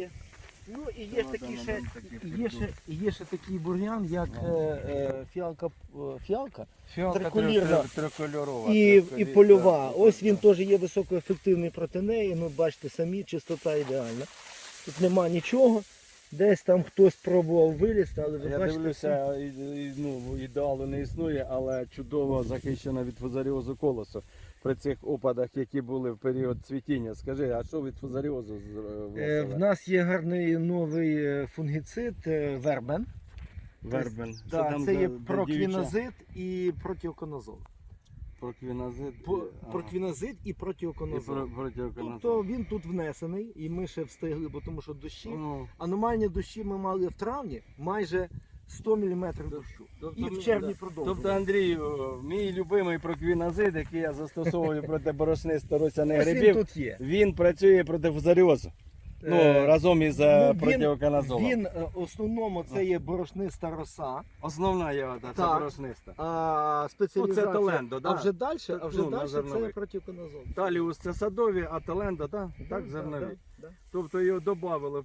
виглядає. Ну і є Ну, такий да, ще, ну, є ще, є ще такий бур'ян, як е, е, фіалка, е, фіалка Фіалка триколірна. трикольорова. і, триколі- польова. так, Ось він так. теж є високоефективний проти неї. Ну, бачите, самі чистота ідеальна. Тут нема нічого. Десь там хтось пробував вилізти, але ви Я бачите. дивлюся, і- і, ну, ідеалу не існує, але чудово захищена від фузаріозу колосу при цих опадах, які були в період цвітіння. Скажи, а що від фузаріозу Е. В нас є гарний новий е, фунгіцид е, вербен. Вербен. Що Да, це є проквінозид і протиоконазол. Проквінозид. По- Проквінозид і І про- протиоконазол. Тобто він тут внесений, і ми ще встигли, бо тому що дощі. Ну, Аномальні дощі ми мали в травні майже 100 мм дощу. тобто І в червні да. продовжували. Тобто, Андрію, мій любимий проквінозид, який я застосовую проти борошни, старуся не грибів, тут є. він працює проти фузаріозу. Ну, Е, разом із ну, е, він- Він е, в основному це є борошниста роса, Основна ягода, це Так. борошниста. а спеціалізація. Ну, це Толендо, да. А вже далі, Це, а вже ну, на далі це зернових. протиоконазол. Таліус це садові, а таленда, так? Так, Да, зернові. да, да. Тобто його додали в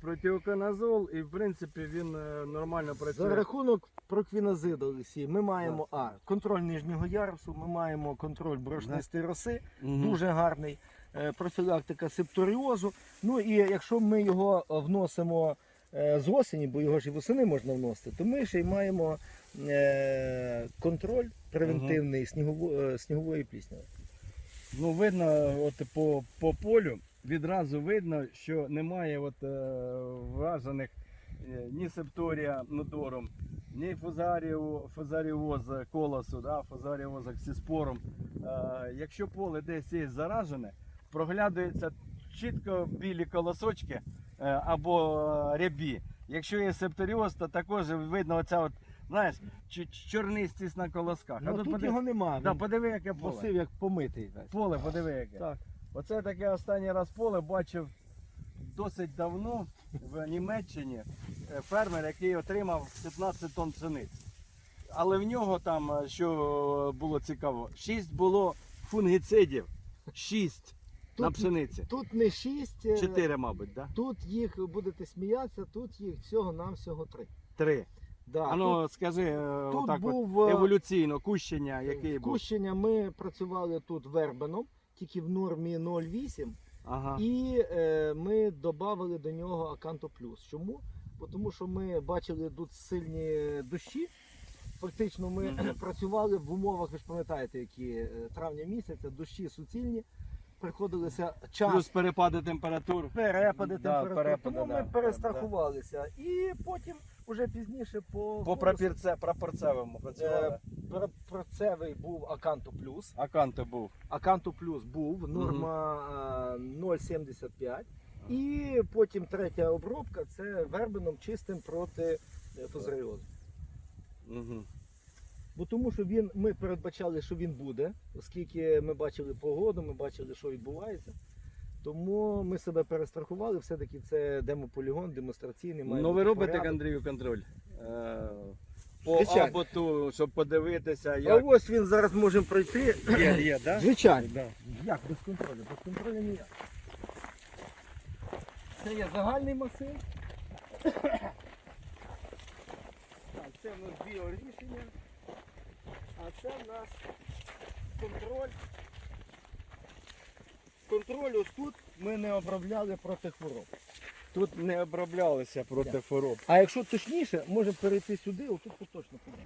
і в принципі він е, нормально працює. За рахунок проквінозиду, Олексій, ми маємо а, контроль нижнього ярусу, ми маємо контроль борошнистої роси, Мгм. дуже гарний, профілактика септоріозу. Ну і якщо ми його е, вносимо е, з осені, бо його ж і восени можна вносити, то ми ще й маємо е, контроль превентивний снігово- е, снігової плісняви. Ну, видно, от по, по полю відразу видно, що немає от, е, вражених е, ні септорія нудором, ні фузаріо, фузаріоз колосу, да, фузаріоз аксіспором. Е, якщо поле десь є заражене, проглядуються чітко білі колосочки е, або е, рябі. Якщо є септоріоз, то також видно оця от, знаєш, чорнистість на колосках. Ну, тут подиви- його немає. да, подиви, яке поле. Посив як помитий. Поле, подиви яке. Так. Оце таке останній раз поле бачив досить давно в Німеччині е, фермер, який отримав 15 тонн пшениці. Але в нього там, що було цікаво, 6 було фунгіцидів. 6 на Тут- пшениці. Тут не шість, е, 4, мабуть, да? тут їх будете сміятися, тут їх всього нам всього три. 3. Да, А ну скажи е, тут отак був, от, е, еволюційно, кущення, який був. Кущення ми працювали тут вербеном, тільки в нормі 0,8. Ага. І е, ми додали до нього Аканто Плюс. Чому? Бо Тому що ми бачили тут сильні дощі. Фактично ми Мгм. працювали в умовах, ви ж пам'ятаєте, які травня місяця, дощі суцільні. Приходилося час Плюс перепади температур. перепади Да, температури. перепади, Тому да, ми перестрахувалися. І потім вже пізніше по, По прапірце, прапорцевому працювали. е, процевий був Аканто Плюс. Аканто був. Аканту плюс був, норма е, 0,75. І потім третя обробка це вербеном чистим проти е, фузаріозу. Угу. Бо тому що він, ми передбачали, що він буде, оскільки ми бачили погоду, ми бачили, що відбувається. Тому ми себе перестрахували, все-таки це демополігон, демонстраційний. має Ну ви бути робите порядок. Андрію контроль? Е, По Звичайно. аботу, щоб подивитися, А як. ось він зараз може пройти. Є, є, да? Звичайно. Да. Як без контролю? Без контролю ніяк. Це є загальний масив. Так, це в нас біорішення. Це в нас контроль. Контроль ось тут ми не обробляли проти хвороб. Тут не оброблялися проти Так. хвороб. А якщо точніше, може перейти сюди, отут точно піде.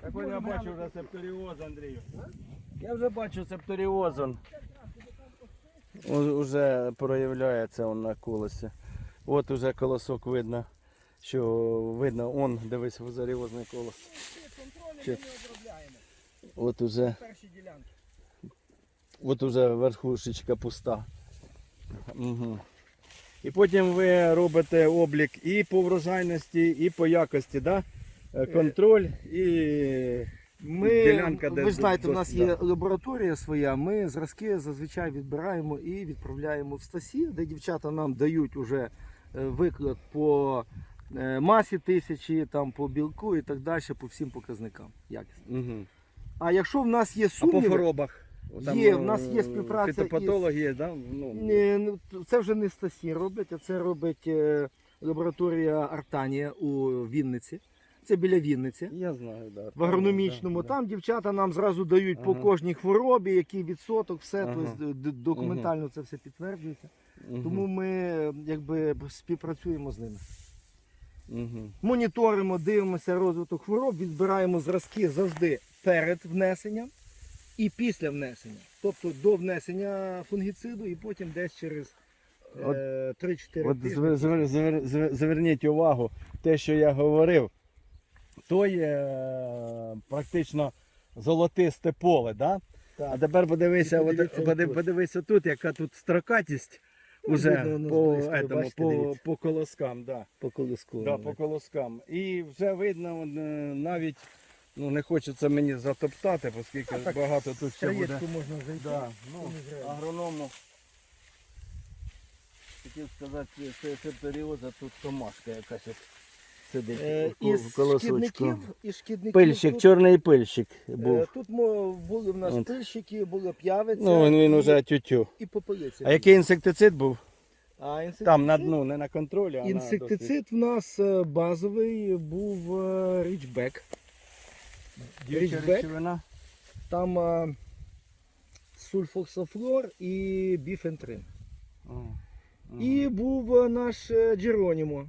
Так я бачу вже септоріоз, Андрію. Я вже бачу септоріоз. он. Уже проявляється он на колосі. От уже колосок видно, що видно, он, дивись, фузаріозний колос. Ми обробляємо. От уже Перші ділянки. От уже верхушечка пуста. Угу. І потім ви робите облік і по врожайності, і по якості, да? Е, контроль і. Ми, Ділянка, де ви знаєте, у нас є да. лабораторія своя. Ми зразки зазвичай відбираємо і відправляємо в стасі, де дівчата нам дають уже е, виклад по масі тисячі, там по білку і так далі, по всім показникам. якісно. Угу. А якщо в нас є А по сумніви, хворобах. Є, в нас є е, співпраця Фітопатолог є, да? Ну, Ні, ну, це вже не Стасі робить, а це робить е, лабораторія Артанія у Вінниці. Це біля Вінниці. Я знаю, да. В агрономічному. Да, Там дівчата нам зразу дають по кожній хворобі, який відсоток, все, Ага. тобто документально це все підтверджується. да. Мгм. Тому ми е, якби співпрацюємо з ними. Мгм. Моніторимо, дивимося розвиток хвороб, відбираємо зразки завжди перед внесенням і після внесення. Тобто до внесення фунгіциду і потім десь через От- е, 3-4 От звер- звер- звер- звер- зверніть увагу, те, що я говорив, то є е, практично золотисте поле, да? Так. А тепер подивися, І от, подивіться поди- отут. подивися тут, яка тут строкатість уже видно, по, близько, этому, бачите, по, по колоскам. Да. По колоску. Да, по колоскам. І вже видно, е, навіть ну, не хочеться мені затоптати, оскільки А так, багато тут ще буде. Можна зайти. Да, ну, агроному хотів сказати, що септоріоза тут томашка якась сидить Е, в із в колосочку. шкідників, із шкідників Пильщик, тут, чорний пильщик е, був. тут мо- були в нас От. пильщики, були п'явиця Ну, він, він уже тютю. і попелиця. А який інсектицид був? А інсектицид, Там на дну, не на контролі, а на інсектицид в нас е, базовий був е, річбек. Діюча Річбек. речовина. Там е, сульфоксофлор і біфентрин. О. І був е, наш е, Джеронімо.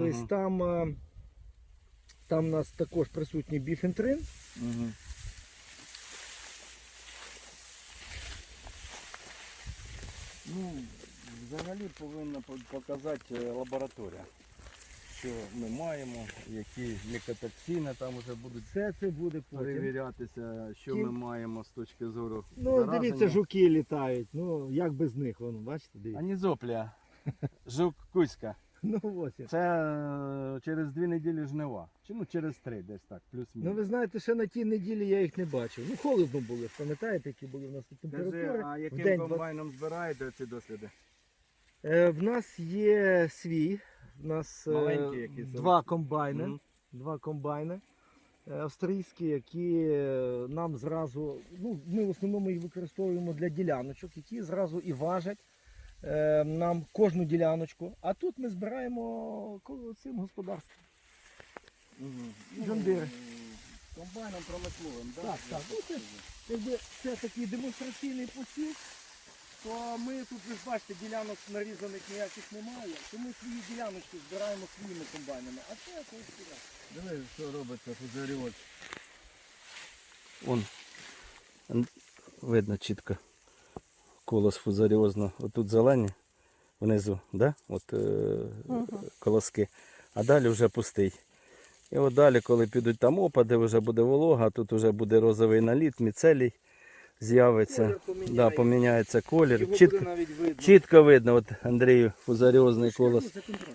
Тобто Ага. там, там у нас також присутній біфентрин. Мгм. Ну, взагалі повинна показати е, лабораторія, що ми маємо, які мікотоксини там вже будуть Все це буде перевірятися, що Кін- ми маємо з точки зору. Ну, зараження. дивіться, жуки літають. Ну, як без них, воно, бачите, дивіться. Анізоплія, жук кузька. Ну, ось. я. Це е, через дві неділі жнива. Чи ну через три, десь так, Ну, плюс-мінус. ви знаєте, ще на тій неділі я їх не бачив. Ну, холодно було, пам'ятаєте, які були в нас тут температури. а яким день комбайном збираєте ці досліди? Е, в нас є свій, в нас е, якийсь, два комбайни. Мгм. Два комбайни е, австрійські, які е, нам зразу, ну, ми в основному їх використовуємо для діляночок, які зразу і важать нам кожну діляночку. А тут ми збираємо цим господарством. Жондири. Комбайном промисловим, да? Так, так. Ну, це, якби це такий демонстраційний посів, то ми тут, ви ж бачите, ділянок нарізаних ніяких немає, то ми свої діляночки збираємо своїми комбайнами. А це якось сюди. Диви, що робиться фузаріоз. Вон. Видно чітко. Колос фузаріозно. Отут зелені внизу, да? От е, колоски. А далі вже пустий. І от далі, коли підуть там опади, вже буде волога, тут вже буде розовий наліт, міцелій з'явиться. Да, поміняється колір. Його Чітко, видно. чітко видно, от Андрію фузаріозний колос.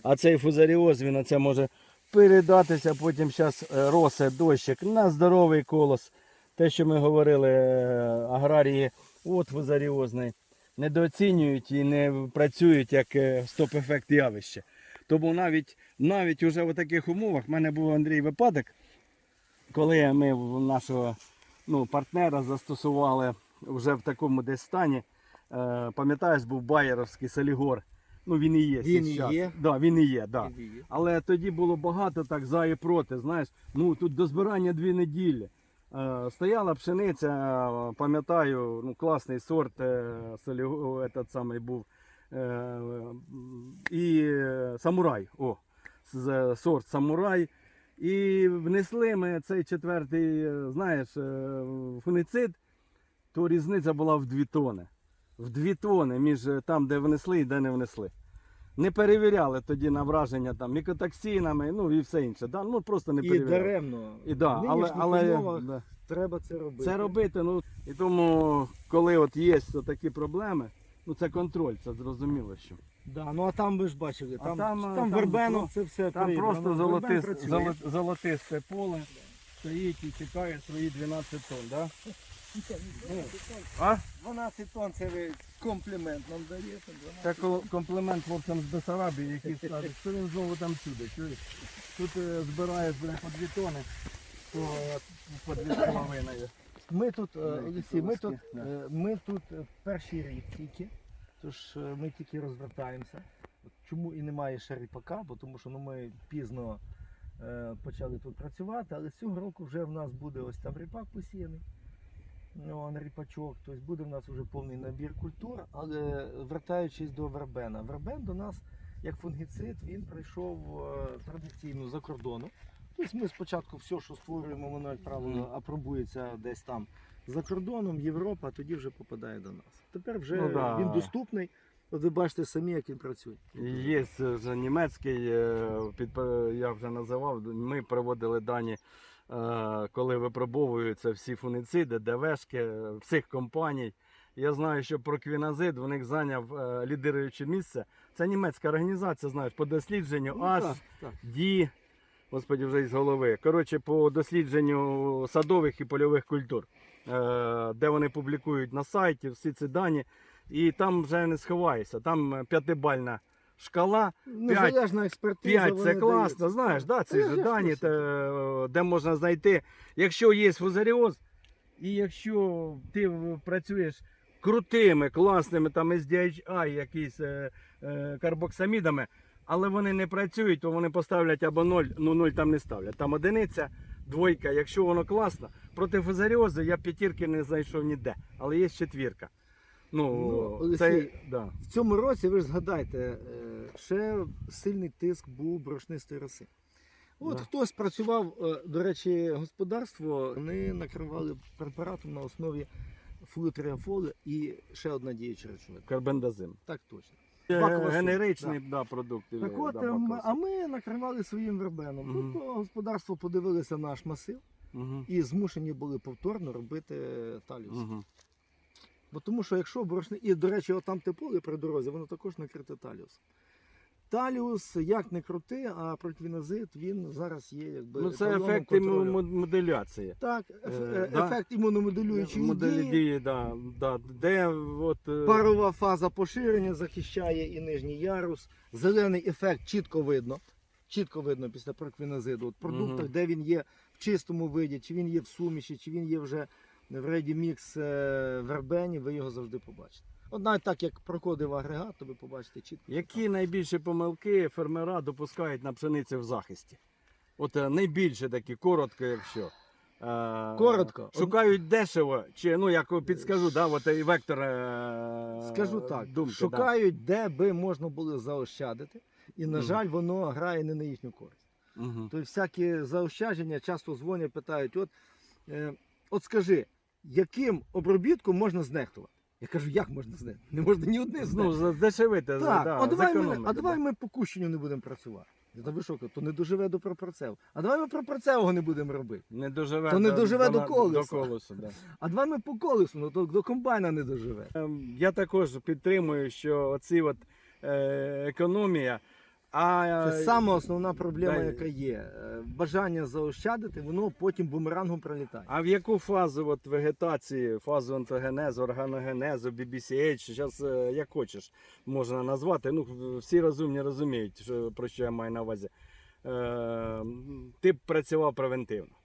А цей фузаріоз, він оце може передатися, потім зараз росе дощик на здоровий колос. Те, що ми говорили, е, аграрії, от фузаріозний, недооцінюють і не працюють як е, стоп-ефект явище. Тому навіть, навіть уже в таких умовах в мене був Андрій випадок, коли ми в нашого ну, партнера застосували вже в такому десь стані. Е, пам'ятаєш, був Байеровський Солігор. Ну він і є. Він і є. Да, він і є, да. Але тоді було багато так за і проти. Знаєш, ну тут до збирання дві неділі. Е, стояла пшениця, пам'ятаю, ну класний сорт е, этот самий був. Е, і самурай. О, сорт самурай. І внесли ми цей четвертий, знаєш, фунгицид, то різниця була в дві тони. В дві тони між там, де внесли і де не внесли. Не перевіряли тоді на враження там мікотоксинами, ну і все інше. Да? Ну просто не І перевіряли. даремно. І, да, В але, нинішніх але умовах да, треба це робити. це робити. Ну, і тому, коли от є такі проблеми, ну це контроль, це зрозуміло, що. Да, ну а там ви ж бачили, А там, там, там, там вербено, про- це все Там прибрано. просто Вербен золотисте, працює. золо- золотисте поле стоїть і чекає свої 12 тонн. Да? Ну, а? 12 тонн це ви комплімент нам даєте. 12. Це кол- комплімент хлопцям з Бесарабії, які скажуть, що він знову там сюди. Чуєш? Тут е, збираєш бля, по дві тони, то е, по дві з половиною Ми тут, е, Ну, Олексій, ми тут, е, ми тут е, перший рік тільки, тож е, ми тільки розвертаємося. От Чому і немає ще ріпака, бо тому що ну, ми пізно е, почали тут працювати, але цього року вже в нас буде ось там ріпак посіяний. Ну, он ріпачок, тобто буде в нас вже повний набір культур, але вертаючись до вербена, вербен до нас як фунгіцид він прийшов е, традиційно за кордону. Тобто ми спочатку все, що створюємо, воно, як правило, апробується десь там за кордоном, Європа, а тоді вже попадає до нас. Тепер вже Ну да. він доступний. От ви бачите самі, як він працює. Є вже німецький, е, я вже називав. Ми проводили дані, коли випробовуються всі фунициди, ДВшки е, всіх компаній. Я знаю, що проквіназид в них зайняв е, лідируюче місце. Це німецька організація, знаєш, по дослідженню Ну, аж. Ді, господи, вже із голови. Коротше, по дослідженню садових і польових культур, е, де вони публікують на сайті всі ці дані. І там вже не сховаєшся. Там е, п'ятибальна шкала. Незалежна експертиза. 5 це класно, дають. знаєш, да, ці ж дані, те, де можна знайти. Якщо є фузаріоз, і якщо ти працюєш крутими, класними там SDHI, якісь е, е, карбоксамідами, але вони не працюють, то вони поставлять або 0, ну 0 там не ставлять. Там одиниця, двойка, якщо воно класно. Проти фузаріозу я п'ятірки не знайшов ніде, але є четвірка. Ну, Ну, це, Олексій, да. В цьому році, ви ж згадайте, е, ще сильний тиск був борошнистої роси. От Да. хтось працював, е, до речі, господарство, вони накривали препаратом на основі флутеріафоли і ще одна діюча речовина. карбендазим. Так точно. Бакова Генеричний да. продукт. Так е, от, да, ем, а ми накривали своїм вербеном. Мгм. Тут господарство подивилося наш масив Угу. і змушені були повторно робити таліус. Угу. Бо тому що якщо борошни, і до речі, отам те поле при дорозі, воно також накрите таліус. Таліус, як не крути, а противінозит, він зараз є якби. Ну, це ефект контролю. іму- мо- моделяції. Так, еф- Е, е, да. ефект імуномоделюючої дії. дії, да, да, де от, е, Парова фаза поширення захищає і нижній ярус. Зелений ефект чітко видно. Чітко видно після проквінозиду. От продуктах, де він є в чистому виді, чи він є в суміші, чи він є вже в реді мікс вербені, ви його завжди побачите. От навіть так, як проходив агрегат, то ви побачите чітко. які найбільші помилки фермера допускають на пшениці в захисті? От е, найбільше такі, коротко, якщо. Е, Коротко. Шукають дешево, чи ну як підскажу, да, от і вектор. е, Скажу так, думки, шукають, де би можна було заощадити, і, на жаль, воно грає не на їхню користь. Угу. Тобто всякі заощадження часто дзвонять, питають: от, от скажи, яким обробітком можна знехтувати? Я кажу, як можна знехтувати? Не можна ні одне Ну, знехтувати. здешевити, так, да, а, давай ми, а давай ми по кущенню не будемо працювати. Та ви що, то не доживе до пропорцеву. А давай ми пропорцевого не будемо робити. Не доживе, То не до- доживе до на- колеса. До колеса да. А давай ми по колесу, ну то до комбайна не доживе. Ем, Я також підтримую, що оці от, е, економія. А, Це саме основна проблема, Далі. яка є. Е, Бажання заощадити, воно потім бумерангом пролітає. а в яку фазу от, вегетації, фазу антогенезу, органогенезу, BBCH, зараз як хочеш можна назвати. Ну, всі розумні розуміють, що, про що я маю на увазі. Е, ти б працював превентивно.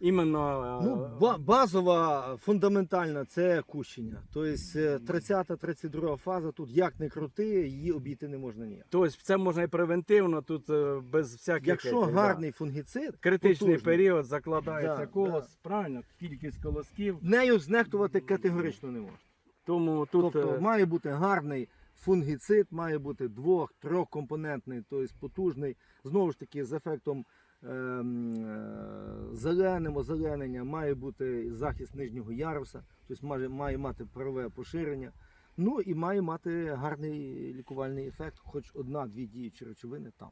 Іменно е, Ну, ба- базова, фундаментальна це кущення. Тобто 30-32 фаза тут як не крути, її обійти не можна ніяк. тобто це можна і превентивно, тут е, без всяких. Якщо да. гарний фунгіцид, критичний потужний, період закладається Да, колос, правильно, кількість колосків. нею знехтувати категорично не можна. Тому тут Тобто е, має бути гарний фунгіцид, має бути двох, трьохкомпонентний, тобто потужний, знову ж таки, з ефектом е, зеленим, озеленення, має бути захист нижнього яруса, тобто має, має мати парове поширення. Ну і має мати гарний лікувальний ефект, хоч одна-дві діючі речовини там.